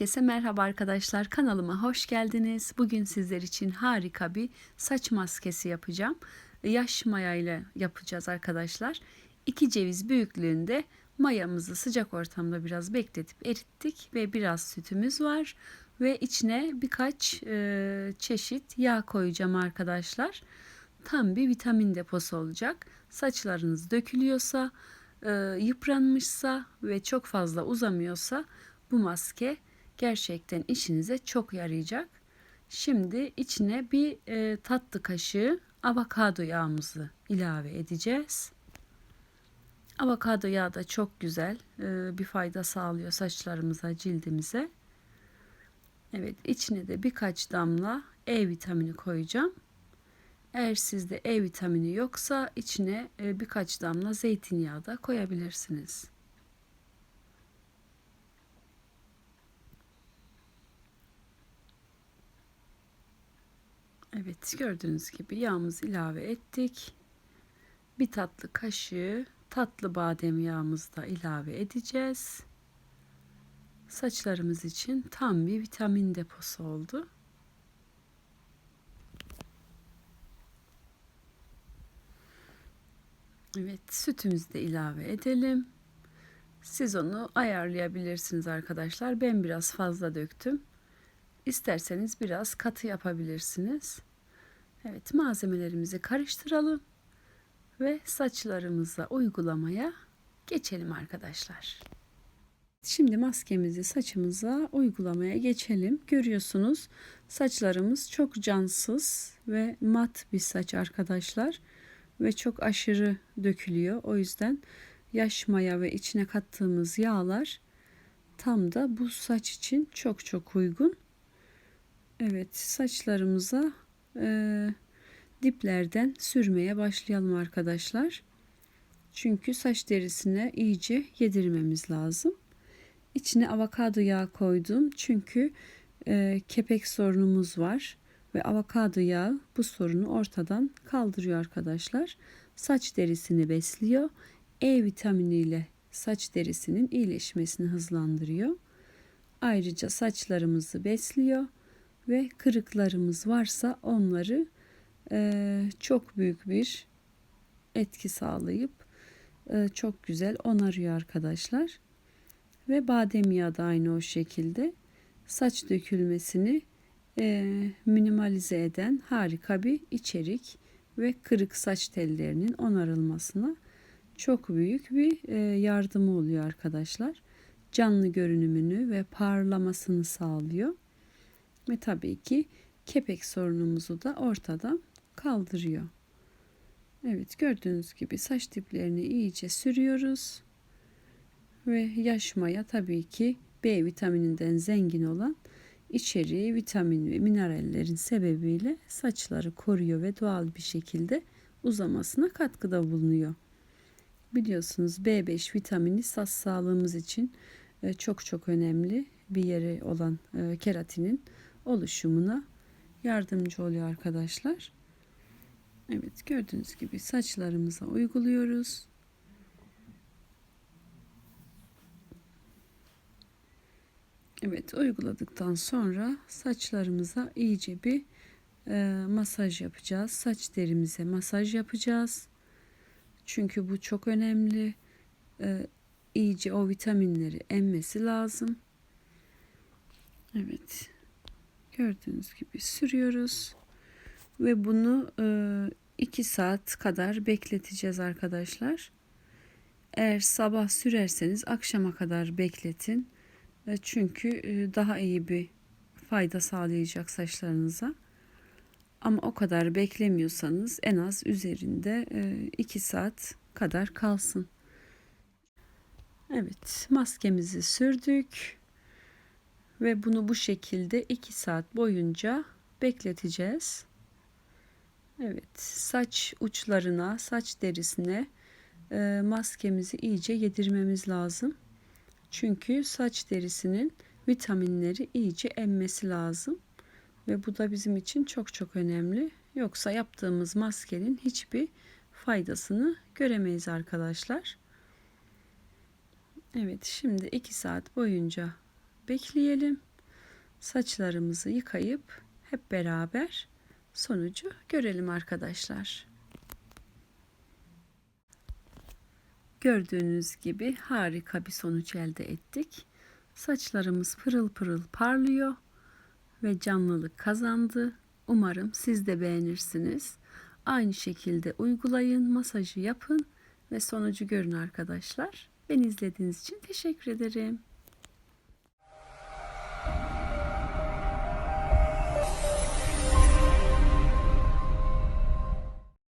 Herkese merhaba arkadaşlar. Kanalıma hoş geldiniz. Bugün sizler için harika bir saç maskesi yapacağım. Yaş mayayla yapacağız arkadaşlar. İki ceviz büyüklüğünde mayamızı sıcak ortamda biraz bekletip erittik ve biraz sütümüz var ve içine birkaç e, çeşit yağ koyacağım arkadaşlar. Tam bir vitamin deposu olacak. Saçlarınız dökülüyorsa, e, yıpranmışsa ve çok fazla uzamıyorsa bu maske gerçekten işinize çok yarayacak. Şimdi içine bir e, tatlı kaşığı avokado yağımızı ilave edeceğiz. Avokado yağı da çok güzel e, bir fayda sağlıyor saçlarımıza, cildimize. Evet içine de birkaç damla E vitamini koyacağım. Eğer sizde E vitamini yoksa içine e, birkaç damla zeytinyağı da koyabilirsiniz. Evet gördüğünüz gibi yağımızı ilave ettik. Bir tatlı kaşığı tatlı badem yağımızı da ilave edeceğiz. Saçlarımız için tam bir vitamin deposu oldu. Evet sütümüzü de ilave edelim. Siz onu ayarlayabilirsiniz arkadaşlar. Ben biraz fazla döktüm. İsterseniz biraz katı yapabilirsiniz. Evet malzemelerimizi karıştıralım ve saçlarımıza uygulamaya geçelim arkadaşlar. Şimdi maskemizi saçımıza uygulamaya geçelim. Görüyorsunuz saçlarımız çok cansız ve mat bir saç arkadaşlar ve çok aşırı dökülüyor. O yüzden yaş maya ve içine kattığımız yağlar tam da bu saç için çok çok uygun. Evet saçlarımıza e, diplerden sürmeye başlayalım arkadaşlar. Çünkü saç derisine iyice yedirmemiz lazım. İçine avokado yağı koydum. Çünkü e, kepek sorunumuz var. Ve avokado yağı bu sorunu ortadan kaldırıyor arkadaşlar. Saç derisini besliyor. E vitaminiyle saç derisinin iyileşmesini hızlandırıyor. Ayrıca saçlarımızı besliyor ve kırıklarımız varsa onları e, çok büyük bir etki sağlayıp e, çok güzel onarıyor arkadaşlar. Ve badem yağı da aynı o şekilde saç dökülmesini e, minimalize eden harika bir içerik ve kırık saç tellerinin onarılmasına çok büyük bir e, yardımı oluyor arkadaşlar. Canlı görünümünü ve parlamasını sağlıyor. Ve tabii ki kepek sorunumuzu da ortadan kaldırıyor. Evet gördüğünüz gibi saç diplerini iyice sürüyoruz. Ve yaş maya tabii ki B vitamininden zengin olan içeriği vitamin ve minerallerin sebebiyle saçları koruyor ve doğal bir şekilde uzamasına katkıda bulunuyor. Biliyorsunuz B5 vitamini saç sağlığımız için e, çok çok önemli bir yeri olan e, keratinin oluşumuna yardımcı oluyor arkadaşlar. Evet gördüğünüz gibi saçlarımıza uyguluyoruz. Evet uyguladıktan sonra saçlarımıza iyice bir e, masaj yapacağız. Saç derimize masaj yapacağız. Çünkü bu çok önemli. E, iyice o vitaminleri emmesi lazım. Evet. Gördüğünüz gibi sürüyoruz. Ve bunu 2 e, saat kadar bekleteceğiz arkadaşlar. Eğer sabah sürerseniz akşama kadar bekletin. E, çünkü e, daha iyi bir fayda sağlayacak saçlarınıza. Ama o kadar beklemiyorsanız en az üzerinde 2 saat kadar kalsın. Evet maskemizi sürdük ve bunu bu şekilde 2 saat boyunca bekleteceğiz. Evet saç uçlarına saç derisine e, maskemizi iyice yedirmemiz lazım. Çünkü saç derisinin vitaminleri iyice emmesi lazım. Ve bu da bizim için çok çok önemli. Yoksa yaptığımız maskenin hiçbir faydasını göremeyiz arkadaşlar. Evet şimdi 2 saat boyunca bekleyelim. saçlarımızı yıkayıp hep beraber sonucu görelim arkadaşlar. Gördüğünüz gibi harika bir sonuç elde ettik. Saçlarımız pırıl pırıl parlıyor ve canlılık kazandı. Umarım siz de beğenirsiniz. Aynı şekilde uygulayın, masajı yapın ve sonucu görün arkadaşlar. Beni izlediğiniz için teşekkür ederim.